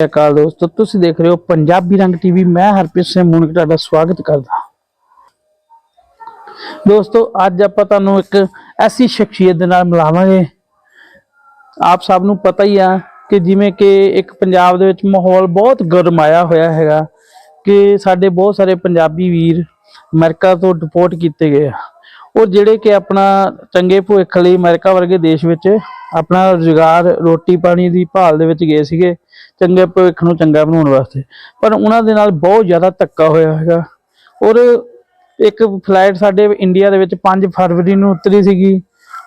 ਸਤਿ ਅਕਾਲ ਦੋਸਤੋ, ਤੁਸੀਂ ਦੇਖ ਰਹੇ ਹੋ ਪੰਜਾਬੀ ਰੰਗ ਟੀਵੀ ਮੈਂ ਹਰਪ੍ਰੀਤ ਸਿੰਘ ਮੁਨਕ, ਤੁਹਾਡਾ ਸਵਾਗਤ ਕਰਦਾ ਦੋਸਤੋ, ਅੱਜ ਆਪਾਂ ਤੁਹਾਨੂੰ ਇੱਕ ਐਸੀ ਸ਼ਖਸੀਅਤ ਦੇ ਨਾਲ ਮਿਲਾਵਾਂਗੇ। ਆਪ ਸਭ ਨੂੰ ਪਤਾ ਹੀ ਆ ਕਿ ਜਿਵੇਂ ਕਿ ਇੱਕ ਪੰਜਾਬ ਦੇ ਵਿੱਚ ਮਾਹੌਲ ਬਹੁਤ ਗਰਮਾਇਆ ਹੋਇਆ ਹੈਗਾ ਕਿ ਸਾਡੇ ਬਹੁਤ ਸਾਰੇ ਪੰਜਾਬੀ ਵੀਰ ਅਮਰੀਕਾ ਤੋਂ ਡਿਪੋਰਟ ਕੀਤੇ ਗਏ ਆ। ਉਹ ਜਿਹੜੇ ਕਿ ਆਪਣਾ ਚੰਗੇ ਭਵਿੱਖ ਲਈ ਅਮਰੀਕਾ ਵਰਗੇ ਦੇਸ਼ ਵਿੱਚ ਆਪਣਾ ਰੁਜ਼ਗਾਰ, ਰੋਟੀ ਪਾਣੀ ਦੀ ਭਾਲ ਦੇ ਵਿੱਚ ਗਏ ਸੀਗੇ, ਚੰਗੇ ਭਵਿੱਖ ਨੂੰ ਚੰਗਾ ਬਣਾਉਣ ਵਾਸਤੇ। ਪਰ ਉਹਨਾਂ ਦੇ ਨਾਲ ਬਹੁਤ ਜ਼ਿਆਦਾ ਧੱਕਾ ਹੋਇਆ ਹੈਗਾ। ਔਰ ਇੱਕ ਫਲਾਈਟ ਸਾਡੇ ਇੰਡੀਆ ਦੇ ਵਿੱਚ 5 ਫਰਵਰੀ ਨੂੰ ਉਤਰੀ ਸੀਗੀ।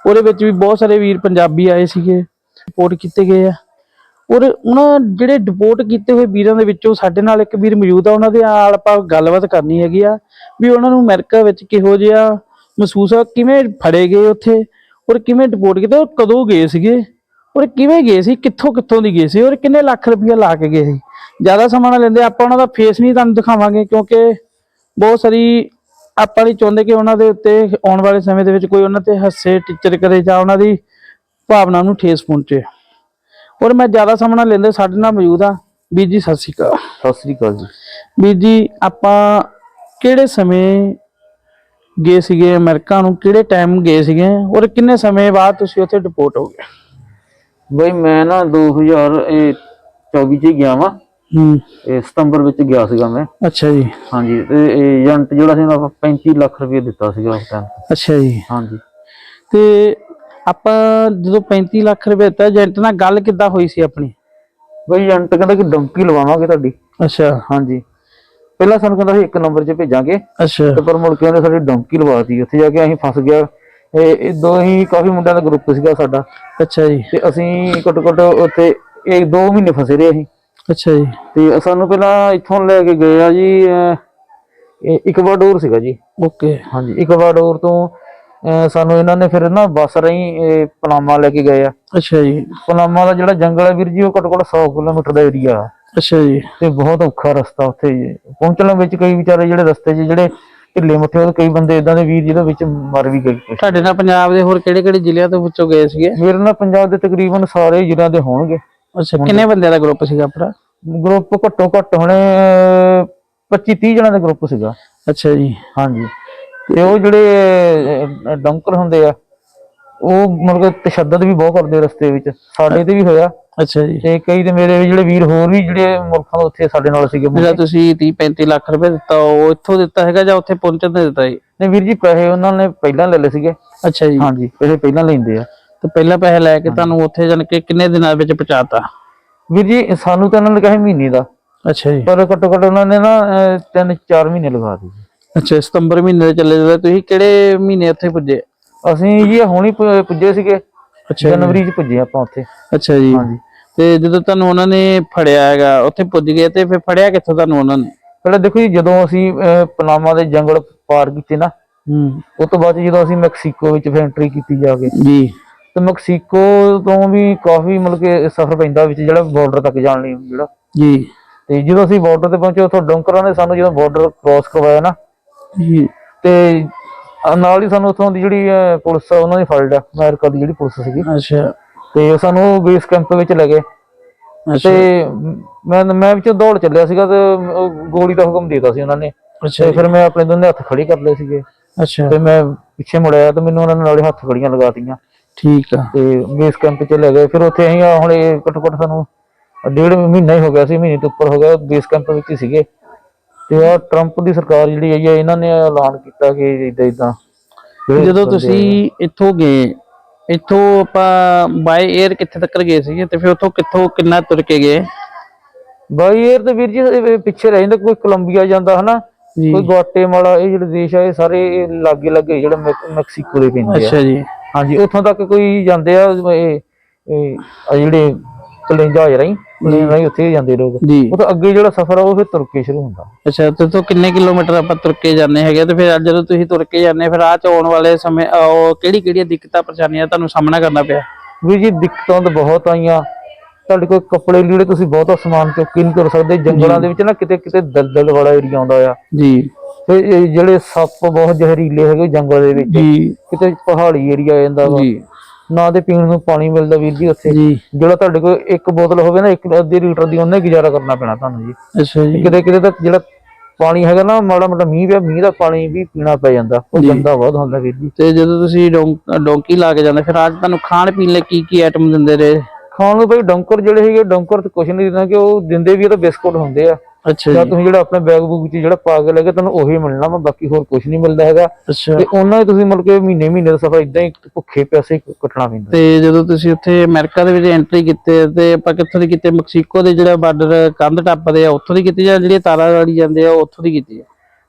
ਉਹਦੇ ਵਿੱਚ ਵੀ ਬਹੁਤ ਸਾਰੇ ਵੀਰ ਪੰਜਾਬੀ ਆਏ ਸੀਗੇ ਰਿਪੋਰਟ ਕੀਤੇ ਗਏ ਆ। ਔਰ ਉਹਨਾਂ ਜਿਹੜੇ ਡਿਪੋਰਟ ਕੀਤੇ ਹੋਏ ਵੀਰਾਂ ਦੇ ਵਿੱਚੋਂ ਸਾਡੇ ਨਾਲ ਇੱਕ ਵੀਰ ਮੌਜੂਦ ਆ, ਉਹਨਾਂ ਦੇ ਨਾਲ ਆਪਾਂ ਗੱਲਬਾਤ ਕਰਨੀ ਹੈਗੀ ਆ ਵੀ ਉਹਨਾਂ ਨੂੰ ਅਮਰੀਕਾ ਵਿੱਚ ਕਿਹੋ ਜਿਹਾ ਮਹਿਸੂਸ ਆ ਕਿਵੇਂ ਫੜੇ ਗਏ ਉੱਥੇ? ਔਰ ਕਿਵੇਂ ਡਿਪੋਰਟ ਕੀਤੇ? ਔਰ ਕਦੋਂ ਗਏ ਸੀਗੇ? ਔਰ ਕਿਵੇਂ ਗਏ ਸੀ? ਕਿੱਥੋਂ ਕਿੱਥੋਂ ਦੀ ਗਏ ਸੀ? ਔਰ ਕਿੰਨੇ ਲੱਖ ਰੁਪਇਆ ਲਾ ਕੇ ਗਏ ਸੀ? ਜ਼ਿਆਦਾ ਸਮਾਂ ਨਾ ਲੈਂਦੇ ਆਪਾਂ ਉਹਨਾਂ ਦਾ ਫੇਸ ਨਹੀਂ ਤੁਹਾਨੂੰ ਦਿਖਾਵਾਂਗੇ ਕਿਉਂਕਿ ਬਹੁਤ ਸਾਰੀ ਆਪਾਂ ਨਹੀਂ ਚਾਹੁੰਦੇ ਕਿ ਉਹਨਾਂ ਦੇ ਉੱਤੇ ਆਉਣ ਵਾਲੇ ਸਮੇਂ ਦੇ ਵਿੱਚ ਕੋਈ ਉਹਨਾਂ ਤੇ ਹੱਸੇ ਟੀਚਰ ਕਰੇ ਜਾਂ ਉਹਨਾਂ ਦੀ ਭਾਵਨਾ ਨੂੰ ਠੇਸ ਪਹੁੰਚੇ। ਔਰ ਮੈਂ ਜ਼ਿਆਦਾ ਸਮਾਂ ਨਾ ਲੈਂਦੇ ਸਾਡੇ ਨਾਲ ਮੌਜੂਦ ਆ। ਵੀਰ ਜੀ ਸਤਿ ਸ਼੍ਰੀ ਅਕਾਲ। ਸਤਿ ਸ੍ਰੀ ਅਕਾਲ ਜੀ। ਵੀਰ ਜੀ ਆਪਾਂ ਕਿਹੜੇ ਸਮੇਂ ਗਏ ਸੀਗੇ ਅਮਰੀਕਾ ਨੂੰ ਕਿਹੜੇ ਟਾਈਮ ਗਏ ਸੀਗੇ ਔਰ ਕਿੰਨੇ ਸਮੇਂ ਬਾਅਦ ਤੁਸੀਂ ਉੱਥੇ ਡਿਪੋਰਟ ਹੋ ਗਏ? ਬਈ ਮੈਂ ਨਾ 2024 ਚ ਗਿਆ ਵਾਂ। ਹੂੰ। ਇਹ ਸਤੰਬਰ ਵਿੱਚ ਗਿਆ ਸੀਗਾ ਮੈਂ। ਅੱਛਾ ਜੀ। ਹਾਂਜੀ ਤੇ ਏਜੰਟ ਜਿਹੜਾ ਸੀ ਉਹ 35 ਲੱਖ ਰੁਪਏ ਦਿੱਤਾ ਸੀਗਾ ਉਸ ਟਾਈਮ ਅੱਛਾ ਜੀ। ਹਾਂਜੀ। ਤੇ ਆਪਾਂ ਜਦੋਂ 35 ਲੱਖ ਰੁਪਏ ਦਿੱਤਾ ਏਜੰਟ ਨਾਲ ਗੱਲ ਕਿੱਦਾਂ ਹੋਈ ਸੀ ਆਪਣੀ? ਬਈ ਏਜੰਟ ਕਹਿੰਦਾ ਕਿ ਡੰਕੀ ਲਵਾਵਾਂਗੇ ਤੁਹਾਡੀ। ਅੱਛਾ। ਹਾਂਜੀ। ਪਹਿਲਾਂ ਸਾਨੂੰ ਕਹਿੰਦਾ ਸੀ ਇੱਕ ਨੰਬਰ 'ਚ ਭੇਜਾਂਗੇ ਅੱਛਾ। ਤੇ ਪਰ ਮੁੜ ਕੇ ਉਹਨੇ ਸਾਡੀ ਡੰਕੀ ਲਵਾਤੀ। ਉੱਥੇ ਜਾ ਕੇ ਅਸੀਂ ਫਸ ਗਿਆ। ਇਹ ਇਹ ਦੋ ਹੀ ਕਾਫੀ ਮੁੰਡਿਆਂ ਦਾ ਗਰੁੱਪ ਸੀਗਾ ਸਾਡਾ। ਅੱਛਾ ਜੀ। ਤੇ ਅਸੀਂ ਘੱਟੋ ਘੱਟ ਉੱਥੇ ਇੱਕ ਦੋ ਮਹੀਨੇ ਫਸੇ ਰਹੇ ਅਸੀਂ। ਅੱਛਾ ਜੀ। ਤੇ ਸਾਨੂੰ ਪਹਿਲਾਂ ਇੱਥੋਂ ਲੈ ਕੇ ਗਏ ਆ ਜੀ ਇਹ ਇਕਵਾਡੋਰ ਸੀਗਾ ਜੀ। ਓਕੇ। ਹਾਂਜੀ ਇਕਵਾਡੋਰ ਤੋਂ ਸਾਨੂੰ ਇਹਨਾਂ ਨੇ ਫਿਰ ਨਾ ਬੱਸ ਰਹੀ ਇਹ ਪਨਾਮਾ ਲੈ ਕੇ ਗਏ ਆ। ਅੱਛਾ ਜੀ। ਪਨਾਮਾ ਦਾ ਜਿਹੜਾ ਜੰਗਲ ਹੈ ਵੀਰ ਜੀ ਉਹ ਘੱਟੋ ਘੱਟ 100 ਕਿਲੋਮੀਟਰ ਦਾ ਏਰੀਆ ਆ। ਅੱਛਾ ਜੀ। ਤੇ ਬਹੁਤ ਔਖਾ ਰਸਤਾ ਉੱਥੇ ਜੀ। ਪਹੁੰਚਣ ਵਿੱਚ ਕਈ ਵਿਚਾਰੇ ਜਿਹੜੇ ਰਸਤੇ 'ਚ ਜਿਹੜੇ ਢਿੱਲੇ ਮੁੱਠੇ ਉਹ ਕਈ ਬੰਦੇ ਇਦਾਂ ਦੇ ਵੀਰ ਜਿਹਦੇ ਵਿੱਚ ਮਰ ਵੀ ਗਏ। ਕੁਛ। ਤੁਹਾਡੇ ਨਾਲ ਪੰਜਾਬ ਦੇ ਹੋਰ ਕਿਹੜੇ ਕਿਹੜੇ ਜ਼ਿਲ੍ਹਿਆਂ ਤੋਂ ਵਿੱਚੋਂ ਗਏ ਸੀਗੇ? ਮੇਰੇ ਨਾਲ ਪੰਜਾਬ ਦੇ ਤਕਰੀਬਨ ਸਾਰੇ ਜ਼ਿਲ੍ਹਿਆਂ ਦੇ ਹੋਣਗੇ। ਅੱਛਾ ਕਿੰਨੇ ਬੰਦਿਆਂ ਦਾ ਗਰੁੱਪ ਸੀਗਾ ਆਪਣਾ? ਗਰੁੱਪ ਘੱਟੋ ਘੱਟ ਹੁਣੇ 25 30 ਜਣਾਂ ਦਾ ਗਰੁੱਪ ਸੀਗਾ। ਅੱਛਾ ਜੀ। ਹਾਂਜੀ। ਤੇ ਉਹ ਜਿਹੜੇ ਡੰਕਰ ਹੁੰਦੇ ਆ ਉਹ ਮਤਲਬ ਤਸ਼ੱਦਦ ਵੀ ਬਹੁਤ ਕਰਦੇ ਰਸਤੇ ਵਿੱਚ। ਸਾਡੇ ਤੇ ਵੀ ਹੋਇਆ। ਅੱਛਾ ਜੀ। ਤੇ ਕਈ ਤੇ ਮੇਰੇ ਜਿਹੜੇ ਵੀਰ ਹੋਰ ਵੀ ਜਿਹੜੇ ਮੁਲਕਾਂ ਤੋਂ ਉੱਥੇ ਸਾਡੇ ਨਾਲ ਸੀਗੇ ਜਿਹੜਾ ਤੁਸੀਂ 30 35 ਲੱਖ ਰੁਪਏ ਦਿੱਤਾ ਉਹ ਇੱਥੋਂ ਦਿੱਤਾ ਹੈਗਾ ਜਾਂ ਉੱਥੇ ਪਹੁੰਚਣ ਤੇ ਦਿੱਤਾ ਜੀ? ਨੇ ਵੀਰ ਜੀ ਪੈਸੇ ਉਹਨਾਂ ਨੇ ਪਹਿਲਾਂ ਲੈ ਲਏ ਸੀਗੇ। ਅੱਛਾ ਜੀ। ਹਾਂਜੀ ਪੈਸੇ ਪਹਿਲਾਂ ਲੈਂਦੇ ਆ। ਤੇ ਪਹਿਲਾਂ ਪੈਸੇ ਲੈ ਕੇ ਤੁਹਾਨੂੰ ਉੱਥੇ ਜਾਣ ਕੇ ਕਿੰਨੇ ਦਿਨਾਂ ਵਿੱਚ ਪਹੁੰਚਾਤਾ? ਵੀਰ ਜੀ ਸਾਨੂੰ ਤਾਂ ਉਹਨਾਂ ਨੇ ਕਿਹਾ ਮਹੀਨੇ ਦਾ। ਅੱਛਾ ਜੀ। ਪਰ ਘੱਟੋ ਘੱਟ ਉਹਨਾਂ ਨੇ ਨਾ ਅਹ, ਤਿੰਨ ਚਾਰ ਮਹੀਨੇ ਲਗਾ ਦਿੱਤੇ। ਅੱਛਾ ਸਤੰਬਰ ਮਹੀਨੇ ਦੇ ਚੱਲੇ ਜਦੋਂ ਤੁਸੀਂ ਕਿਹੜੇ ਮਹੀਨੇ ਉੱਥੇ ਪੁੱਜੇ? ਅਸੀਂ ਜੀ ਹੁਣੀ ਪੁ- ਪੁੱਜੇ ਸੀਗੇ। ਅੱਛਾ ਜੀ। ਜਨਵਰੀ 'ਚ ਪੁੱਜੇ ਆਪਾਂ ਉੱਥੇ। ਅੱਛਾ ਜੀ। ਹਾਂਜੀ। ਤੇ ਜਦੋਂ ਤੁਹਾਨੂੰ ਉਹਨਾਂ ਨੇ ਫੜਿਆ ਹੈਗਾ ਉੱਥੇ ਪੁੱਜ ਗਏ ਤੇ ਫਿਰ ਫੜਿਆ ਕਿੱਥੋਂ ਤੁਹਾਨੂੰ ਉਹਨਾਂ ਨੇ? ਪਹਿਲਾਂ ਦੇਖੋ ਜੀ ਜਦੋਂ ਅਸੀਂ ਅਹ, ਪਨਾਮਾ ਦੇ ਜੰਗਲ ਪਾਰ ਕੀਤੇ ਨਾ ਹੂੰ। ਉਸ ਤੋਂ ਬਾਅਦ 'ਚ ਜਦੋਂ ਅਸੀਂ ਮੈਕਸੀਕੋ ਵਿੱਚ ਫਿਰ ਐਂਟਰੀ ਕੀਤੀ ਜਾ ਕੇ ਜੀ। ਤੇ ਮੈਕਸੀਕੋ ਤੋਂ ਵੀ ਕਾਫੀ ਮਤਲਬ ਕਿ ਸਫ਼ਰ ਪੈਂਦਾ ਵਿੱਚ ਜਿਹੜਾ ਬਾਰਡਰ ਤੱਕ ਜਾਣ ਲਈ ਜਿਹੜਾ। ਜੀ। ਤੇ ਜਦੋਂ ਅਸੀਂ ਬਾਰਡਰ ਤੇ ਪਹੁੰਚੇ ਉੱਥੋਂ ਡੋਂਕਰਾਂ ਨੇ ਸਾਨੂੰ ਜਦੋਂ ਬਾਰਡਰ ਕ੍ਰਾਸ ਕਰਵਾਇਆ ਨਾ ਜੀ। ਤੇ ਅਹ ਨਾਲ ਹੀ ਸਾਨੂੰ ਉੱਥੋਂ ਦੀ ਜਿਹੜੀ ਅਹ, ਪੁਲਿਸ ਆ ਉਹਨਾਂ ਨੇ ਫੜ ਲਿਆ ਅਮਰੀਕਾ ਦੀ ਜਿਹੜੀ ਪੁਲਿਸ ਸੀਗੀ। ਅੱਛਾ। ਤੇ ਉਹ ਸਾਨੂੰ ਬੇਸ ਕੈਂਪ ਵਿੱਚ ਲੈ ਗਏ। ਅੱਛਾ। ਤੇ ਮੈਂ ਮੈਂ ਵਿੱਚੋਂ ਦੌੜ ਚੱਲਿਆ ਸੀਗਾ ਤੇ ਉਹ ਗੋਲੀ ਦਾ ਹੁਕਮ ਦੇਤਾ ਸੀ ਉਹਨਾਂ ਨੇ। ਅੱਛਾ ਤੇ ਜੀ, ਫਿਰ ਮੈਂ ਆਪਣੇ ਦੋਨੇ ਹੱਥ ਖੜੀ ਕਰ ਲਏ ਸੀਗੇ। ਅੱਛਾ। ਤੇ ਮੈਂ ਪਿੱਛੇ ਮੁੜਿਆ ਤੇ ਮੈਨੂੰ ਉਹਨਾਂ ਨੇ ਨਾਲੇ ਹੱਥ ਖੜੀਆਂ ਲਗਾਤੀਆਂ ਠੀਕ ਆ। ਤੇ ਬੇਸ ਕੈਂਪ ਚ ਲੈ ਗਏ। ਫਿਰ ਉੱਥੇ ਅਸੀਂ ਆ ਹੁਣ ਇਹ ਘੱਟੋ ਘੱਟ ਸਾਨੂੰ ਡੇਢ ਮਹੀਨਾ ਹੀ ਹੋ ਗਿਆ ਸੀ ਮਹੀਨੇ ਤੋਂ ਉੱਪਰ ਹੋ ਗਿਆ ਬੇਸ ਕੈਂਪ ਵਿੱਚ ਹੀ ਸੀਗੇ। ਤੇ ਆ ਟਰੰਪ ਦੀ ਸਰਕਾਰ ਜਿਹੜੀ ਆਈ ਹੈ ਇਹਨਾਂ ਨੇ ਐਲਾਨ ਕੀਤਾ ਕਿ ਇਦਾਂ ਇਦਾਂ ਜਦੋਂ ਤੁਸੀਂ ਇੱਥੋਂ ਗਏ ਇੱਥੋਂ ਆਪਾਂ ਬਾਈ 에ਅਰ ਕਿੱਥੇ ਤੱਕ ਗਏ ਸੀਗੇ ਤੇ ਫਿਰ ਉੱਥੋਂ ਕਿੱਥੋਂ ਕਿੰਨਾ ਤੁਰ ਕੇ ਗਏ? ਬਾਈ 에ਅਰ ਤੇ ਵੀਰ ਜੀ ਪਿੱਛੇ ਰਹਿ ਜਾਂਦਾ ਕੋਈ ਕੋਲੰਬੀਆ ਜਾਂਦਾ ਹਨਾ? ਕੋਈ ਗੁਆਟੇਮਾਲਾ ਇਹ ਜਿਹੜੇ ਦੇਸ਼ ਆ ਇਹ ਸਾਰੇ ਲਾਗੇ ਲੱਗੇ ਜਿਹੜੇ ਮੈਕ- ਮੈਕਸੀਕੋ ਦੇ ਪੈਂਦੇ ਆ। ਅੱਛਾ ਜੀ। ਹਾਂਜੀ ਉੱਥੋਂ ਤੱਕ ਕੋਈ ਜਾਂਦੇ ਆ ਇਹ ਜਿਹੜੇ ਪਲੇਨ ਜਹਾਜ਼ ਰਾਹੀਂ ਪਲੇਨ ਰਾਹੀਂ ਉੱਥੇ ਹੀ ਜਾਂਦੇ ਲੋਕ। ਜੀ। ਉਹ ਤੋਂ ਅੱਗੇ ਜਿਹੜਾ ਸਫ਼ਰ ਆ ਉਹ ਫਿਰ ਤੁਰ ਕੇ ਸ਼ੁਰੂ ਹੁੰਦਾ। ਅੱਛਾ ਤੇ ਤੋਂ ਕਿੰਨੇ ਕਿਲੋਮੀਟਰ ਆਪਾਂ ਤੁਰ ਕੇ ਜਾਂਦੇ ਹੈਗੇ ਤੇ ਫਿਰ ਜਦੋਂ ਤੁਸੀਂ ਤੁਰ ਕੇ ਜਾਂਦੇ ਫਿਰ ਆਹ ਚ ਆਉਣ ਵਾਲੇ ਸਮੇਂ ਉਹ ਕਿਹੜੀ ਕਿਹੜੀਆਂ ਦਿੱਕਤਾਂ ਪਰੇਸ਼ਾਨੀਆਂ ਤੁਹਾਨੂੰ ਸਾਹਮਣਾ ਕਰਨਾ ਪਿਆ? ਵੀ ਜੀ ਦਿੱਕਤਾਂ ਤਾਂ ਬਹੁਤ ਆਈਆਂ। ਤੁਹਾਡੇ ਕੋਲ ਕੱਪੜੇ ਲੀੜੇ ਤੁਸੀਂ ਬਹੁਤਾ ਸਮਾਨ ਚੁੱਕ ਨਹੀਂ ਤੁਰ ਸਕਦੇ। ਜੰਗਲਾਂ ਦੇ ਵਿੱਚ ਨਾ ਕਿਤੇ ਕਿਤੇ ਦਲਦਲ ਵਾਲਾ ਏਰੀਆ ਆਉਂਦਾ ਆ। ਜੀ। ਤੇ ਜਿਹੜੇ ਸੱਪ ਬਹੁਤ ਜ਼ਹਿਰੀਲੇ ਹੈਗੇ ਜੰਗਲ ਦੇ ਵਿੱਚ। ਜੀ। ਕਿਤੇ ਪਹਾੜੀ ਏਰੀਆ ਜਾਂਦਾ ਵਾ। ਜੀ। ਨਾ ਤੇ ਪੀਣ ਨੂੰ ਪਾਣੀ ਮਿਲਦਾ ਵੀਰ ਜੀ ਉੱਥੇ। ਜੀ। ਜਿਹੜਾ ਤੁਹਾਡੇ ਕੋਲ ਇੱਕ ਬੋਤਲ ਹੋਵੇ ਨਾ ਇੱਕ ਅੱਧੀ ਲੀਟਰ ਦੀ ਉਹਨੇ ਗੁਜ਼ਾਰਾ ਕਰਨਾ ਪੈਣਾ ਤੁਹਾਨੂੰ ਜੀ। ਅੱਛਾ ਜੀ। ਕਿਤੇ ਕਿਤੇ ਤਾਂ ਜਿਹੜਾ ਪਾਣੀ ਹੈਗਾ ਨਾ ਮਾੜਾ ਮੋਟਾ ਮੀਂਹ ਪਿਆ ਮੀਂਹ ਦਾ ਪਾਣੀ ਵੀ ਪੀਣਾ ਪੈ ਜਾਂਦਾ। ਉਹ। ਗੰਦਾ ਬਹੁਤ ਹੁੰਦਾ ਵੀਰ ਜੀ। ਤੇ ਜਦੋਂ ਤੁਸੀਂ ਡੋਂਕੀ ਲਾ ਕੇ ਜਾਂਦੇ ਫਿਰ ਅੱਜ ਤੁਹਾਨੂੰ ਖਾਣ ਪੀਣ ਲਈ ਕੀ ਕੀ ਆਈਟਮ ਦਿੰਦੇ ਰਹੇ? ਖਾਣ ਨੂੰ ਬਈ ਡੰਕਰ ਜਿਹੜੇ ਹੈਗੇ ਡੰਕਰ ਤੇ ਕੁਛ ਨਹੀਂ ਦਿੰਦਾ ਕਿ ਉਹ ਦਿੰਦੇ ਵੀ ਆ ਤਾਂ ਬਿਸਕੁਟ ਹੁੰਦੇ ਆ। ਅੱਛਾ ਜਾਂ ਜੀ। ਤੁਸੀਂ ਜਿਹੜਾ ਆਪਣੇ ਬੈਗ ਬੂਗ ਚ ਜਿਹੜਾ ਪਾ ਕੇ ਲੈ ਕੇ ਤੁਹਾਨੂੰ ਉਹੀ ਮਿਲਣਾ ਵਾ ਬਾਕੀ ਹੋਰ ਕੁਝ ਨਹੀਂ ਮਿਲਦਾ ਹੈਗਾ। ਅੱਛਾ। ਤੇ ਉਹਨਾਂ ਹੀ ਤੁਸੀਂ ਮਤਲਬ ਕਿ ਮਹੀਨੇ ਮਹੀਨੇ ਦਾ ਸਫਰ ਇਦਾਂ ਹੀ ਭੁੱਖੇ ਪਿਆਸੇ ਕੱਟਣਾ ਪੈਂਦਾ। ਤੇ ਜਦੋਂ ਤੁਸੀਂ ਉੱਥੇ ਅਮਰੀਕਾ ਦੇ ਵਿੱਚ ਐਂਟਰੀ ਕੀਤੇ ਤੇ ਆਪਾਂ ਕਿੱਥੋਂ ਦੀ ਕੀਤੇ? ਮੈਕਸੀਕੋ ਦੇ ਜਿਹੜਾ ਬਾਰਡਰ ਕੰਧ ਟੱਪਦੇ ਆ ਉੱਥੋਂ ਦੀ ਕੀਤੀ ਜਾਂ ਜਿਹੜੀਆਂ ਤਾਰਾਂ ਵਾਲੀ ਜਾਂਦੇ ਆ ਉੱਥੋਂ ਦੀ ਕੀਤੀ ਆ?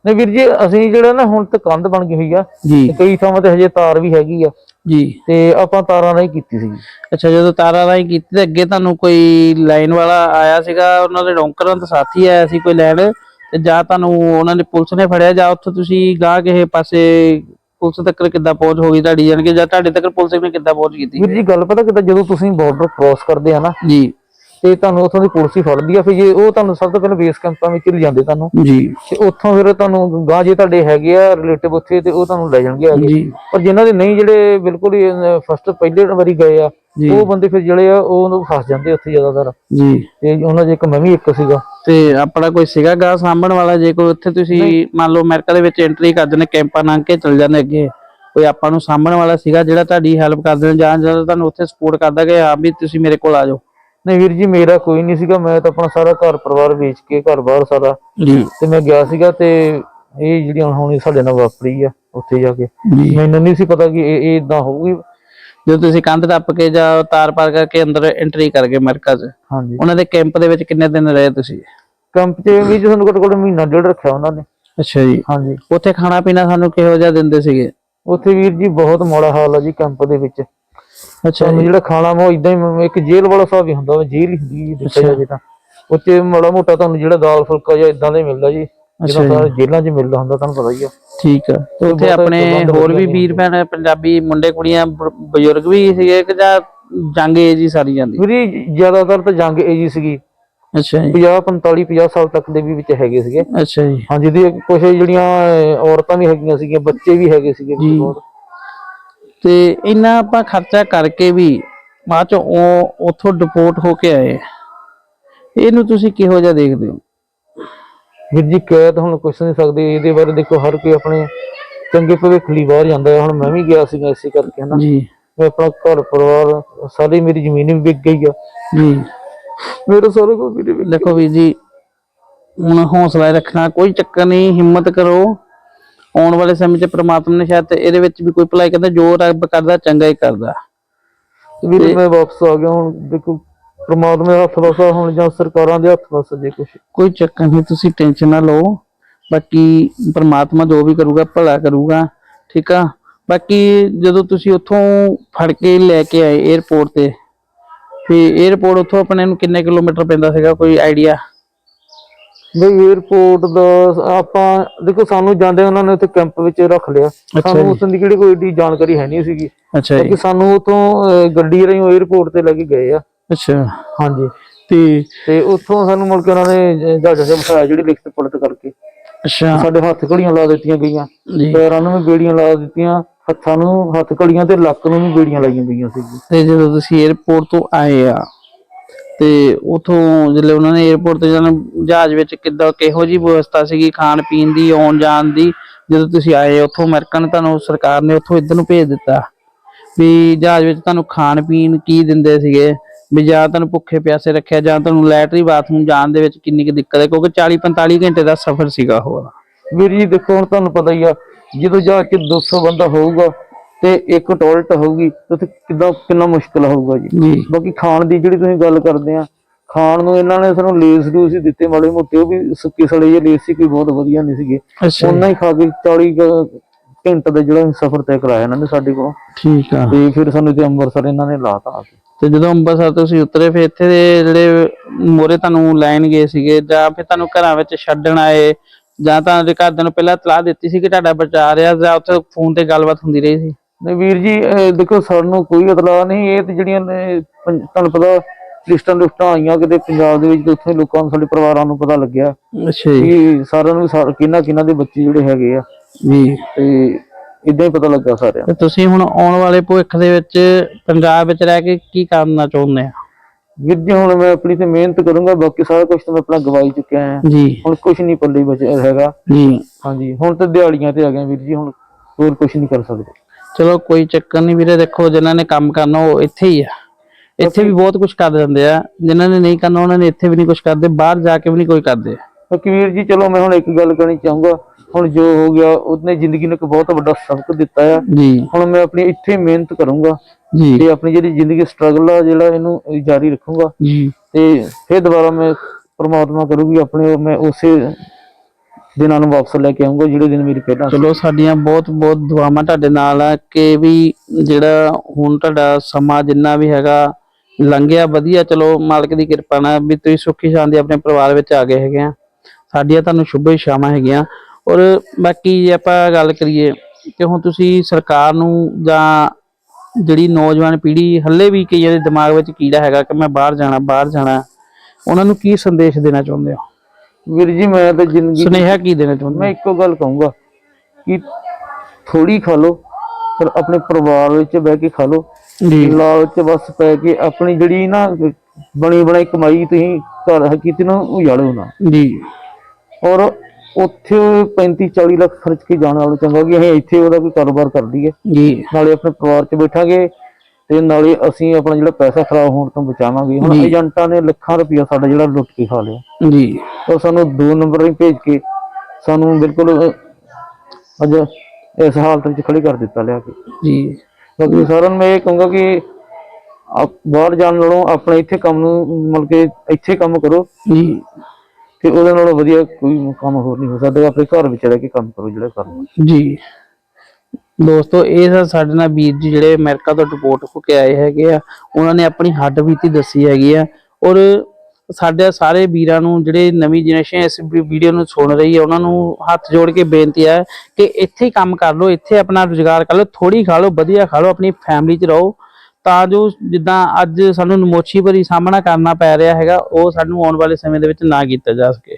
ਨਹੀਂ ਵੀਰ ਜੀ ਅਸੀਂ ਜਿਹੜਾ ਨਾ ਹੁਣ ਤੇ ਕੰਧ ਬਣ ਗਈ ਹੋਈ ਆ। ਜੀ। ਤੇ ਕਈ ਥਾਵਾਂ ਤੇ ਹਜੇ ਤਾਰ ਵੀ ਹੈਗੀ ਆ। ਜੀ। ਤੇ ਆਪਾਂ ਤਾਰਾਂ ਨਾਲ ਹੀ ਕੀਤੀ ਸੀ ਅੱਛਾ ਜਦੋਂ ਤਾਰਾਂ ਰਾਹੀਂ ਕੀਤੀ ਤੇ ਅੱਗੇ ਤੁਹਾਨੂੰ ਕੋਈ ਲਾਈਨ ਵਾਲਾ ਆਇਆ ਸੀਗਾ ਉਹਨਾਂ ਦੇ ਡੌਂਕਰਾਂ ਦਾ ਸਾਥੀ ਆਇਆ ਸੀ ਕੋਈ ਲੈਣ ਤੇ ਜਾਂ ਤੁਹਾਨੂੰ ਉਹਨਾਂ ਨੇ ਪੁਲਿਸ ਨੇ ਫੜਿਆ ਜਾਂ ਉੱਥੋਂ ਤੁਸੀਂ ਗਾਹ ਕਿਸੇ ਪਾਸੇ ਪੁਲਿਸ ਤੱਕ ਕਿੱਦਾਂ ਪਹੁੰਚ ਹੋ ਗਈ ਤੁਹਾਡੀ ਜਾਣ ਕੇ ਜਾਂ ਤੁਹਾਡੇ ਤੱਕ ਪੁਲਿਸ ਨੇ ਕਿੱਦਾਂ ਪਹੁੰਚ ਕੀਤੀ? ਵੀਰ ਜੀ ਗੱਲ ਪਤਾ ਕਿਦਾਂ ਜਦੋਂ ਤੁਸੀਂ ਬਾਰਡਰ ਕ੍ਰਾਸ ਕਰਦੇ ਆ ਨਾ ਜੀ। ਤੇ ਤੁਹਾਨੂੰ ਉੱਥੋਂ ਦੀ ਪੁਲਿਸ ਹੀ ਫੜਦੀ ਆ ਫਿਰ ਜੇ ਉਹ ਤੁਹਾਨੂੰ ਸਭ ਤੋਂ ਪਹਿਲਾਂ ਬੇਸ ਕੈਂਪਾਂ ਵਿੱਚ ਲਿਜਾਂਦੇ ਤੁਹਾਨੂੰ। ਜੀ। ਤੇ ਉੱਥੋਂ ਫਿਰ ਤੁਹਾਨੂੰ ਗਾਂ ਜੇ ਤੁਹਾਡੇ ਹੈਗੇ ਆ ਰਿਲੇਟਿਵ ਉੱਥੇ ਤੇ ਉਹ ਤੁਹਾਨੂੰ ਲੈ ਜਾਣਗੇ ਅੱਗੇ ਪਰ ਜਿਨ੍ਹਾਂ ਦੇ ਨਹੀਂ ਜਿਹੜੇ ਬਿਲਕੁਲ ਹੀ ਫਸਟ ਪਹਿਲੇ ਵਾਰੀ ਗਏ ਆ। ਉਹ ਬੰਦੇ ਫਿਰ ਜਿਹੜੇ ਆ ਉਹ ਉਹਨੂੰ ਫਸ ਜਾਂਦੇ ਉੱਥੇ ਜ਼ਿਆਦਾਤਰ। ਜੀ। ਤੇ ਉਹਨਾਂ 'ਚ ਇੱਕ ਮੈਂ ਵੀ ਇੱਕ ਸੀਗਾ। ਤੇ ਆਪਣਾ ਕੋਈ ਸੀਗਾ ਗਾ ਸਾਂਭਣ ਵਾਲਾ? ਜੇ ਕੋਈ ਉੱਥੇ ਤੁਸੀਂ ਮੰਨ ਲਓ ਅਮਰੀਕਾ ਦੇ ਵਿੱਚ ਐਂਟਰੀ ਕਰਦੇ ਨੇ ਕੈਂਪਾਂ ਲੰਘ ਕੇ ਚਲ ਜਾਂਦੇ ਅੱਗੇ ਕੋਈ ਆਪਾਂ ਨੂੰ ਸਾਂਭਣ ਵਾਲਾ ਸੀਗਾ ਜਿਹੜਾ ਤੁਹਾਡੀ ਹੈਲਪ ਕਰਦੇ ਨੇ ਜਾਂ ਜਿਹੜਾ ਤੁਹਾਨੂੰ ਉੱਥੇ ਸਪੋਰਟ ਕਰਦਾ ਕਿ ਹਾਂ ਵੀ ਤੁਸੀਂ ਮੇਰੇ ਕੋਲ ਆ ਜਾਓ। ਨਹੀਂ ਵੀਰ ਜੀ ਮੇਰਾ ਕੋਈ ਨਹੀਂ ਸੀਗਾ। ਮੈਂ ਤਾਂ ਆਪਣਾ ਸਾਰਾ ਘਰ ਪਰਿਵਾਰ ਵੇਚ ਕੇ ਘਰ-ਬਾਰ ਸਾਰਾ ਜੀ। ਤੇ ਮੈਂ ਗਿਆ ਸੀਗਾ ਤੇ ਇਹ ਜਿਹੜੀ ਹੁਣ ਸਾਡੇ ਨਾਲ ਵਾਪਰੀ ਆ ਉੱਥੇ ਜਾ ਕੇ। ਮੈਨੂੰ ਨਹੀਂ ਸੀ ਪਤਾ ਕਿ ਇਹ ਇਦਾਂ ਹੋਊਗੀ। ਜਦੋਂ ਤੁਸੀਂ ਕੰਧ ਟੱਪ ਕੇ ਜਾਂ ਤਾਰ ਪਾਰ ਕਰਕੇ ਅੰਦਰ ਐਂਟਰੀ ਕਰ ਗਏ ਅਮਰੀਕਾ 'ਚ ਹਾਂਜੀ। ਉਹਨਾਂ ਦੇ ਕੈਂਪ ਦੇ ਵਿੱਚ ਕਿੰਨੇ ਦਿਨ ਰਹੇ ਤੁਸੀਂ? ਕੈਂਪ 'ਚ ਵੀ ਜੀ ਸਾਨੂੰ ਘੱਟੋ ਘੱਟ ਮਹੀਨਾ ਡੇਢ ਰੱਖਿਆ ਉਹਨਾਂ ਨੇ। ਅੱਛਾ ਜੀ। ਹਾਂਜੀ। ਉੱਥੇ ਖਾਣਾ ਪੀਣਾ ਸਾਨੂੰ ਕਿਹੋ ਜਿਹਾ ਦਿੰਦੇ ਸੀਗੇ? ਉੱਥੇ ਵੀਰ ਜੀ ਬਹੁਤ ਮਾੜਾ ਹਾਲ ਆ ਜੀ ਕੈਂਪ ਦੇ ਵਿੱਚ। ਅੱਛਾ ਜੀ। ਜਿਹੜਾ ਖਾਣਾ ਵਾ ਉਹ ਇਦਾਂ ਹੀ ਇੱਕ ਜੇਲ੍ਹ ਵਾਲਾ ਹਿਸਾਬ ਹੀ ਹੁੰਦਾ ਵਾ ਜੇਲ੍ਹ ਹੀ ਹੁੰਦੀ ਜੀ ਦੇਖਿਆ ਜਾਵੇ ਤਾਂ। ਉੱਥੇ ਮਾੜਾ ਮੋਟਾ ਤੁਹਾਨੂੰ ਜਿਹੜਾ ਦਾਲ ਫੁਲਕਾ ਜਾਂ ਇਦਾਂ ਦਾ ਹੀ ਮਿਲਦਾ ਜੀ ਅੱਛਾ ਜਿਹੜਾ ਜੇਲ੍ਹਾਂ 'ਚ ਮਿਲਦਾ ਹੁੰਦਾ ਤੁਹਾਨੂੰ ਪਤਾ ਹੀ ਆ। ਠੀਕ ਆ। ਤੇ ਉੱਥੇ ਬਹੁਤ ਆਪਣੇ ਪ੍ਰਬੰਧ ਹੋਰ ਵੀ ਵਧੀਆ ਵੀਰ ਭੈਣ ਪੰਜਾਬੀ ਮੁੰਡੇ ਕੁੜੀਆਂ ਬ- ਬਜ਼ੁਰਗ ਵੀ ਸੀਗੇ ਕਿ ਜਾਂ ਜੰਗ ਏਜ ਹੀ ਸਾਰੀ ਜਾਂਦੀ? ਵੀਰ ਜੀ ਜ਼ਿਆਦਾਤਰ ਤਾਂ ਜੰਗ ਏਜੀ ਸੀਗੀ। ਅੱਛਾ ਜੀ। 50 45 50 ਸਾਲ ਤੱਕ ਦੇ ਵੀ ਵਿੱਚ ਹੈਗੇ ਸੀਗੇ। ਅੱਛਾ ਜੀ। ਹਾਂਜੀ ਦੀ ਕੁਝ ਜਿਹੜੀਆਂ ਅਹ, ਔਰਤਾਂ ਵੀ ਹੈਗੀਆਂ ਸੀਗੀਆਂ ਬੱਚੇ ਵੀ ਹੈਗੇ ਸੀਗੇ ਵਿੱਚ ਜੀ। ਬਹੁਤ। ਤੇ ਇੰਨਾ ਆਪਾਂ ਖਰਚਾ ਕਰਕੇ ਵੀ ਬਾਅਦ ਚ ਉਹ ਉੱਥੋਂ ਡਿਪੋਰਟ ਹੋ ਕੇ ਆਏ। ਇਹਨੂੰ ਤੁਸੀਂ ਕਿਹੋ ਜਿਹਾ ਦੇਖਦੇ ਹੋ? ਵੀਰ ਜੀ ਕਹਿ ਤਾਂ ਹੁਣ ਕੁਛ ਨਹੀਂ ਸਕਦੇ। ਇਹਦੇ ਬਾਰੇ ਦੇਖੋ ਹਰ ਕੋਈ ਆਪਣੇ ਚੰਗੇ ਭਵਿੱਖ ਲਈ ਬਾਹਰ ਜਾਂਦਾ ਹੈ। ਹੁਣ ਮੈਂ ਵੀ ਗਿਆ ਸੀਗਾ ਇਸੇ ਕਰਕੇ ਨਾ ਜੀ। ਮੈਂ ਆਪਣਾ ਘਰ ਪਰਿਵਾਰ ਸਾਰੀ ਮੇਰੀ ਜ਼ਮੀਨ ਵੀ ਵਿਕ ਗਈ ਆ। ਜੀ। ਮੇਰੇ ਸਾਰੇ ਵੀਰੇ ਵਿਕ ਦੇਖੋ ਵੀਰ ਜੀ ਹੁਣ ਹੌਸਲਾ ਰੱਖਣਾ ਕੋਈ ਚੱਕਰ ਨਹੀਂ। ਹਿੰਮਤ ਕਰੋ। ਆਉਣ ਵਾਲੇ ਸਮੇਂ 'ਚ ਪ੍ਰਮਾਤਮਾ ਨੇ ਸ਼ਾਇਦ ਇਹਦੇ ਵਿੱਚ ਵੀ ਕੋਈ ਭਲਾਈ ਕਰਦਾ ਜੋ ਰੱਬ ਕਰਦਾ ਚੰਗਾ ਹੀ ਕਰਦਾ। ਵੀ ਮੈਂ ਵਾਪਸ ਆ ਗਿਆ ਹੁਣ ਦੇਖੋ ਪ੍ਰਮਾਤਮਾ ਦੇ ਹੱਥ ਵਸਾ ਹੁਣ ਜਾਂ ਸਰਕਾਰਾਂ ਦੇ ਹੱਥ ਵਸਾ ਜੇ ਕੁਝ ਕੋਈ ਚੱਕਰ ਨਹੀਂ ਤੁਸੀਂ ਟੈਨਸ਼ਨ ਨਾ ਲਓ। ਬਾਕੀ ਪ੍ਰਮਾਤਮਾ ਜੋ ਵੀ ਕਰੂਗਾ ਭਲਾ ਕਰੂਗਾ ਠੀਕ ਆ? ਬਾਕੀ ਜਦੋਂ ਤੁਸੀਂ ਉੱਥੋਂ ਫੜ ਕੇ ਲੈ ਕੇ ਆਏ 에어ਪੋਰਟ ਤੇ ਫਿਰ 에어ਪੋਰਟ ਉੱਥੋਂ ਆਪਣੇ ਨੂੰ ਕਿੰਨੇ ਕਿਲੋਮੀਟਰ ਪੈਂਦਾ ਸੀਗਾ? ਕੋਈ ਆਈਡੀਆ ਬਈ 에어ਪੋਰਟ ਦਾ ਆਪਾਂ ਦੇਖੋ ਸਾਨੂੰ ਜਾਂਦੇ ਉਹਨਾਂ ਨੇ ਉੱਥੇ ਕੈਂਪ ਵਿੱਚ ਰੱਖ ਲਿਆ। ਸਾਨੂੰ ਉਸ ਦੀ ਕਿਹੜੀ ਕੋਈ ਏਡੀ ਜਾਣਕਾਰੀ ਹੈ ਨਹੀਂ ਸੀਗੀ। ਅੱਛਾ ਕਿ ਸਾਨੂੰ ਉਥੋਂ ਗੱਡੀ ਰਹੀ 에어ਪੋਰਟ ਤੇ ਲੈ ਗਏ ਆ। ਅੱਛਾ। ਹਾਂਜੀ। ਤੇ ਤੇ ਉੱਥੋਂ ਸਾਨੂੰ ਮੁੜ ਕੇ ਉਹਨਾਂ ਨੇ ਜਹਾਜ਼ ਦੇ ਮਖਾਇਆ ਜਿਹੜੀ ਲਿਖਤ ਪੜਤ ਕਰਕੇ। ਅੱਛਾ। ਸਾਡੇ ਹੱਥ ਘੜੀਆਂ ਲਾ ਦਿੱਤੀਆਂ ਗਈਆਂ। ਪੈਰਾਂ ਨੂੰ ਵੀ ਬੇੜੀਆਂ ਲਾ ਦਿੱਤੀਆਂ ਹੱਥਾਂ ਨੂੰ ਹੱਥ ਘੜੀਆਂ ਤੇ ਲੱਕ ਨੂੰ ਵੀ ਬੇੜੀਆਂ ਲਾਈਆਂ ਗਈਆਂ ਸੀ ਤੇ ਜਦੋਂ ਤੁਸੀਂ 에어ਪੋਰਟ ਤੋਂ ਆਏ ਆ ਤੇ ਉਥੋਂ ਜਦੋਂ ਉਹਨਾਂ ਨੇ 에어ਪੋਰਟ ਤੇ ਜਾਣ, ਜਹਾਜ਼ ਵਿੱਚ ਕਿੱਦਾਂ ਕਿਹੋ ਜੀ ਵਿਵਸਥਾ ਸੀਗੀ, ਖਾਣ ਪੀਣ ਦੀ, ਆਉਣ ਜਾਣ ਦੀ, ਜਦੋਂ ਤੁਸੀਂ ਆਏ ਉੱਥੋਂ ਅਮਰੀਕਾ ਤੁਹਾਨੂੰ ਸਰਕਾਰ ਨੇ ਉੱਥੋਂ ਇੱਧਰ ਨੂੰ ਭੇਜ ਦਿੱਤਾ ਵੀ ਜਹਾਜ਼ ਵਿੱਚ ਤੁਹਾਨੂੰ ਖਾਣ ਪੀਣ ਕੀ ਦਿੰਦੇ ਸੀਗੇ, ਵੀ ਜਾਂ ਤੁਹਾਨੂੰ ਭੁੱਖੇ ਪਿਆਸੇ ਰੱਖਿਆ, ਜਾਂ ਤੁਹਾਨੂੰ ਲੈਟਰੀ ਬਾਥਰੂਮ ਜਾਣ ਦੇ ਵਿੱਚ ਕਿੰਨੀ ਕੁ ਦਿੱਕਤ ਹੈ, ਕਿਉਂਕਿ 40 45 ਘੰਟੇ ਦਾ ਸਫ਼ਰ ਸੀਗਾ ਉਹ ਵੀਰ ਜੀ, ਦੇਖੋ, ਹੁਣ ਤੁਹਾਨੂੰ ਪਤਾ ਹੀ ਆ, ਜਦੋਂ ਜਾ ਕੇ 200 ਬੰਦਾ ਹੋਊਗਾ ਤੇ ਇੱਕ ਟਾਇਲਟ ਹੋਊਗੀ ਤੇ ਕਿੱਦਾਂ ਕਿੰਨਾ ਮੁਸ਼ਕਲ ਹੋਊਗਾ ਜੀ? ਬਾਕੀ ਖਾਣ ਦੀ ਜਿਹੜੀ ਤੁਸੀਂ ਗੱਲ ਕਰਦੇ ਆ ਖਾਣ ਨੂੰ ਇਹਨਾਂ ਨੇ ਸਾਨੂੰ ਲੇਸ ਲੂਸ ਹੀ ਦਿੱਤੇ ਮਾੜੇ ਮੋਟੇ ਉਹ ਵੀ ਸੁੱਕੀ ਸੜੇ ਜਿਹੇ ਲੇਸ ਸੀ ਕੋਈ ਬਹੁਤ ਵਧੀਆ ਨਹੀਂ ਸੀਗੇ। ਉਹਨਾਂ ਹੀ ਖਾ ਕੇ 40 ਕੁ ਘੰਟੇ ਦਾ ਜਿਹੜਾ ਸਫ਼ਰ ਤੈਅ ਕਰਾਇਆ ਇਹਨਾਂ ਨੇ ਸਾਡੇ ਕੋਲ। ਠੀਕ ਆ। ਤੇ ਫਿਰ ਸਾਨੂੰ ਤੇ ਅੰਮ੍ਰਿਤਸਰ ਇਹਨਾਂ ਨੇ ਲਾਤਾ ਤੇ ਜਦੋਂ ਅੰਮ੍ਰਿਤਸਰ ਤੁਸੀਂ ਉਤਰੇ ਫਿਰ ਇੱਥੇ ਦੇ ਜਿਹੜੇ ਮੋਰੇ ਤੁਹਾਨੂੰ ਲੈਣ ਗਏ ਸੀਗੇ ਜਾਂ ਫਿਰ ਤੁਹਾਨੂੰ ਘਰਾਂ ਵਿੱਚ ਛੱਡਣ ਆਏ ਜਾਂ ਤੁਹਾਡੇ ਘਰਦਿਆਂ ਨੂੰ ਪਹਿਲਾਂ ਤਲਾਹ ਦਿੱਤੀ ਸੀ ਕਿ ਤੁਹਾਡਾ ਬਚਾ ਰਿਹਾ ਜਾਂ ਉੱਥੇ ਫੋਨ ਤੇ ਗੱਲਬਾਤ ਹੁੰਦੀ ਰਹੀ ਸੀ? ਨਹੀਂ ਵੀਰ ਜੀ ਦੇਖੋ ਸਾਨੂੰ ਕੋਈ ਇਤਲਾਹ ਨਹੀਂ ਇਹ ਤੇ ਜਿਹੜੀਆਂ ਨੇ ਤੁਹਾਨੂੰ ਪਤਾ ਲਿਸਟਾਂ ਲੁਸਟਾਂ ਆਈਆਂ ਕਿਤੇ ਪੰਜਾਬ ਦੇ ਵਿੱਚ ਤੇ ਉੱਥੇ ਲੋਕਾਂ ਨੂੰ ਸਾਡੇ ਪਰਿਵਾਰਾਂ ਨੂੰ ਪਤਾ ਲੱਗਿਆ ਅੱਛਾ ਜੀ। ਸਾਰਿਆਂ ਨੂੰ ਕਿਹਨਾਂ ਕਿਹਨਾਂ ਦੇ ਬੱਚੇ ਜਿਹੜੇ ਹੈਗੇ ਆ। ਜੀ। ਤੇ ਇਦਾਂ ਹੀ ਪਤਾ ਲੱਗਾ ਸਾਰਿਆਂ ਤੇ ਤੁਸੀਂ ਹੁਣ ਆਉਣ ਵਾਲੇ ਭਵਿੱਖ ਦੇ ਵਿੱਚ ਪੰਜਾਬ ਵਿੱਚ ਰਹਿ ਕੇ ਕੀ ਕਰਨਾ ਚਾਹੁੰਦੇ ਆ? ਨੂੰ ਵੀਰ ਜੀ ਹੁਣ ਮੈਂ ਆਪਣੀ ਤੇ ਮਿਹਨਤ ਕਰੂੰਗਾ ਬਾਕੀ ਸਾਰਾ ਕੁਝ ਤਾਂ ਮੈਂ ਆਪਣਾ ਗਵਾਈ ਚੁੱਕਿਆ ਹਾਂ। ਜੀ। ਹੁਣ ਕੁਝ ਨਹੀਂ ਪੱਲੇ ਬਚਿਆ ਹੈਗਾ। ਜੀ। ਹਾਂਜੀ ਹੁਣ ਤਾਂ ਦਿਹਾੜੀਆਂ ਤੇ ਆ ਗਏ ਵੀਰ ਜੀ ਹੁਣ ਹੋਰ ਕੁਝ ਨਹੀਂ ਕਰ ਸਕਦੇ। ਚਲੋ ਕੋਈ ਚੱਕਰ ਨਹੀਂ ਵੀਰੇ ਦੇਖੋ ਜਿਨ੍ਹਾਂ ਨੇ ਕੰਮ ਕਰਨਾ ਉਹ ਇੱਥੇ ਹੀ ਆ। ਇੱਥੇ ਵੀ ਬਹੁਤ ਕੁਝ ਕਰ ਦਿੰਦੇ ਆ। ਜਿਨ੍ਹਾਂ ਨੇ ਨਹੀਂ ਕਰਨਾ ਉਹਨਾਂ ਨੇ ਇੱਥੇ ਵੀ ਨਹੀਂ ਕੁਝ ਕਰਦੇ ਬਾਹਰ ਜਾ ਕੇ ਵੀ ਨਹੀਂ ਕੋਈ ਕਰਦੇ। ਬਾਕੀ ਵੀਰ ਜੀ ਚਲੋ ਮੈਂ ਹੁਣ ਇੱਕ ਗੱਲ ਕਰਨੀ ਚਾਹੂੰਗਾ। ਹੁਣ ਜੋ ਹੋ ਗਿਆ ਉਹਨੇ ਜ਼ਿੰਦਗੀ ਨੂੰ ਇੱਕ ਬਹੁਤ ਵੱਡਾ ਸਬਕ ਦਿੱਤਾ ਆ। ਹੁਣ ਮੈਂ ਆਪਣੀ ਇੱਥੇ ਮਿਹਨਤ ਕਰੂੰਗਾ ਜੀ। ਤੇ ਆਪਣੀ ਜਿਹੜੀ ਜ਼ਿੰਦਗੀ ਸਟਰਗਲ ਆ ਜਿਹੜਾ ਇਹਨੂੰ ਜਾਰੀ ਰੱਖੂੰਗਾ। ਤੇ ਫਿਰ ਦੁਬਾਰਾ ਮੈਂ ਪ੍ਰਮਾਤਮਾ ਕਰੂਗੀ ਆਪਣੇ ਮੈਂ ਉਸੇ ਦਿਨਾਂ ਨੂੰ ਵਾਪਸ ਲੈ ਕੇ ਆਉਂਗਾ ਜਿਹੜੇ ਦਿਨ ਮੇਰੀ ਪਹਿਲਾਂ ਸੀ। ਚਲੋ, ਸਾਡੀਆਂ ਬਹੁਤ ਬਹੁਤ ਦੁਆਵਾਂ ਤੁਹਾਡੇ ਨਾਲ ਆ ਕਿ ਵੀ ਜਿਹੜਾ ਹੁਣ ਤੁਹਾਡਾ ਸਮਾਂ ਜਿੰਨਾ ਵੀ ਹੈਗਾ ਲੰਘਿਆ, ਵਧੀਆ। ਚਲੋ, ਮਾਲਕ ਦੀ ਕਿਰਪਾ ਨਾਲ ਵੀ ਤੁਸੀਂ ਸੁੱਖੀ ਸ਼ਾਂਤੀ ਆਪਣੇ ਪਰਿਵਾਰ ਵਿੱਚ ਆ ਗਏ ਹੈਗੇ ਆ। ਸਾਡੀਆਂ ਤੁਹਾਨੂੰ ਸ਼ੁਭ ਇਸ਼ਾਵਾਂ ਹੈਗੀਆਂ। ਔਰ ਬਾਕੀ ਜੇ ਆਪਾਂ ਗੱਲ ਕਰੀਏ ਕਿ ਹੁਣ ਤੁਸੀਂ ਸਰਕਾਰ ਨੂੰ ਜਾਂ ਜਿਹੜੀ ਨੌਜਵਾਨ ਪੀੜ੍ਹੀ ਹੱਲੇ ਵੀ ਕਈਆਂ ਦੇ ਦਿਮਾਗ ਵਿੱਚ ਕੀੜਾ ਹੈਗਾ ਕਿ ਮੈਂ ਬਾਹਰ ਜਾਣਾ ਬਾਹਰ ਜਾਣਾ, ਉਹਨਾਂ ਨੂੰ ਕੀ ਸੰਦੇਸ਼ ਦੇਣਾ ਚਾਹੁੰਦੇ ਹੋ? ਵੀਰ ਜੀ ਮੈਂ ਤਾਂ ਜ਼ਿੰਦਗੀ ਸੁਨੇਹਾ ਕੀ ਦੇਣਾ ਚਾਹੁੰਦੇ ਮੈਂ ਇੱਕੋ ਗੱਲ ਕਹੂੰਗਾ ਕਿ ਥੋੜੀ ਖਾ ਲਓ ਪਰ ਆਪਣੇ ਪਰਿਵਾਰ ਵਿੱਚ ਬਹਿ ਕੇ ਖਾ ਲਓ। ਜੀ। ਲਾਲਚ ਬਸ ਪੈ ਕੇ ਆਪਣੀ ਜਿਹੜੀ ਨਾ ਬਣੀ ਬਣਾਈ ਕਮਾਈ ਤੁਸੀਂ ਘਰ ਹਕੀਕਤ ਨੂੰ ਉਜਾੜੋ ਨਾ। ਜੀ। ਔਰ ਉੱਥੇ 35 40 ਲੱਖ ਖਰਚ ਕੇ ਜਾਣ ਨਾਲੋਂ ਚੰਗਾ ਕਿ ਅਸੀਂ ਇੱਥੇ ਉਹਦਾ ਕੋਈ ਕਾਰੋਬਾਰ ਕਰ ਲਈਏ। ਜੀ। ਨਾਲੇ ਆਪਣੇ ਪਰਿਵਾਰ 'ਚ ਬੈਠਾਂਗੇ। ਤੇ ਨਾਲੇ ਅਸੀਂ ਆਪਣਾ ਜਿਹੜਾ ਪੈਸਾ ਖਰਾਬ ਹੋਣ ਤੋਂ ਬਚਾਵਾਂਗੇ। ਹੁਣ। ਏਜੰਟਾਂ ਨੇ ਲੱਖਾਂ ਰੁਪਇਆ ਸਾਡਾ ਜਿਹੜਾ ਲੁੱਟ ਕੇ ਖਾ ਲਿਆ। ਜੀ। ਉਹ ਸਾਨੂੰ ਦੋ ਨੰਬਰ ਹੀ ਭੇਜ ਕੇ ਸਾਨੂੰ ਬਿਲਕੁਲ ਅੱਜ ਇਸ ਹਾਲਤ ਵਿੱਚ ਖੜੀ ਕਰ ਦਿੱਤਾ ਲਿਆ ਕੇ। ਜੀ। ਬਾਕੀ ਸਾਰਿਆਂ ਨੂੰ ਮੈਂ ਇਹ ਕਹੂੰਗਾ ਕਿ ਆਪ ਬਾਹਰ ਜਾਣ ਨਾਲੋਂ ਆਪਣੇ ਇੱਥੇ ਕੰਮ ਨੂੰ ਮਤਲਬ ਕਿ ਇੱਥੇ ਕੰਮ ਕਰੋ। ਜੀ। ਤੇ ਉਹਦੇ ਨਾਲੋਂ ਵਧੀਆ ਕੋਈ ਕੰਮ ਹੋਰ ਨਹੀਂ ਹੋ ਸਕਦਾ। ਆਪਣੇ ਘਰ ਵਿੱਚ ਰਹਿ ਕੇ ਕੰਮ ਕਰੋ ਜਿਹੜਾ ਕਰਨਾ। ਜੀ। ਦੋਸਤੋ, ਇਹ ਸਾ ਸਾਡੇ ਨਾਲ ਵੀਰ ਜੀ ਜਿਹੜੇ ਅਮਰੀਕਾ ਤੋਂ ਰਿਪੋਰਟ ਹੋ ਕੇ ਆਏ ਹੈਗੇ ਆ, ਉਹਨਾਂ ਨੇ ਆਪਣੀ ਹੱਡ ਬੀਤੀ ਦੱਸੀ ਹੈਗੀ ਆ। ਔਰ ਸਾਡੇ ਸਾਰੇ ਵੀਰਾਂ ਨੂੰ, ਜਿਹੜੇ ਨਵੀਂ ਜਨਰੇਸ਼ਨ ਇਸ ਵੀਡੀਓ ਨੂੰ ਸੁਣ ਰਹੀ ਹੈ ਉਹਨਾਂ ਨੂੰ ਹੱਥ ਜੋੜ ਕੇ ਬੇਨਤੀ ਹੈ ਕਿ ਇੱਥੇ ਹੀ ਕੰਮ ਕਰ ਲਓ, ਇੱਥੇ ਆਪਣਾ ਰੁਜ਼ਗਾਰ ਕਰ ਲਓ ਥੋੜੀ ਖਾ ਲਓ, ਵਧੀਆ ਖਾ ਲਓ, ਆਪਣੀ ਫੈਮਿਲੀ 'ਚ ਰਹੋ। ਤਾਂ ਜੋ ਜਿੱਦਾਂ ਅੱਜ ਸਾਨੂੰ ਨਮੋਛੀ ਭਰੀ ਸਾਹਮਣਾ ਕਰਨਾ ਪੈ ਰਿਹਾ ਹੈਗਾ, ਉਹ ਸਾਨੂੰ ਆਉਣ ਵਾਲੇ ਸਮੇਂ ਦੇ ਵਿੱਚ ਨਾ ਕੀਤਾ ਜਾ ਸਕੇ।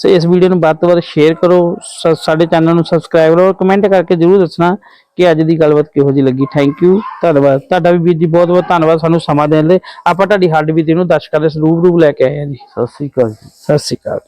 ਸੋ ਇਸ ਵੀਡੀਓ ਨੂੰ ਵੱਧ ਤੋਂ ਵੱਧ ਸ਼ੇਅਰ ਕਰੋ ਸਾਡੇ ਚੈਨਲ ਨੂੰ ਸਬਸਕ੍ਰਾਈਬ ਕਰੋ ਕਮੈਂਟ ਕਰਕੇ ਜਰੂਰ ਦੱਸਣਾ ਕਿ ਅੱਜ ਦੀ ਗੱਲਬਾਤ ਕਿਹੋ ਜਿਹੀ ਲੱਗੀ। ਥੈਂਕ ਯੂ ਧੰਨਵਾਦ। ਤੁਹਾਡਾ ਵੀ ਵੀਰ ਜੀ ਬਹੁਤ ਬਹੁਤ ਧੰਨਵਾਦ ਸਾਨੂੰ ਸਮਾਂ ਦੇਣ ਲਈ। ਆਪਾਂ ਤੁਹਾਡੀ ਹੱਡ ਬੀਤੀ ਨੂੰ ਦਰਸ਼ਕਾਂ ਦੇ ਸਰੂਪ ਰੂਪ ਲੈ ਕੇ ਆਏ ਹਾਂ ਜੀ। ਸਤਿ ਸ੍ਰੀ ਅਕਾਲ ਜੀ। ਸਤਿ ਸ਼੍ਰੀ ਅਕਾਲ।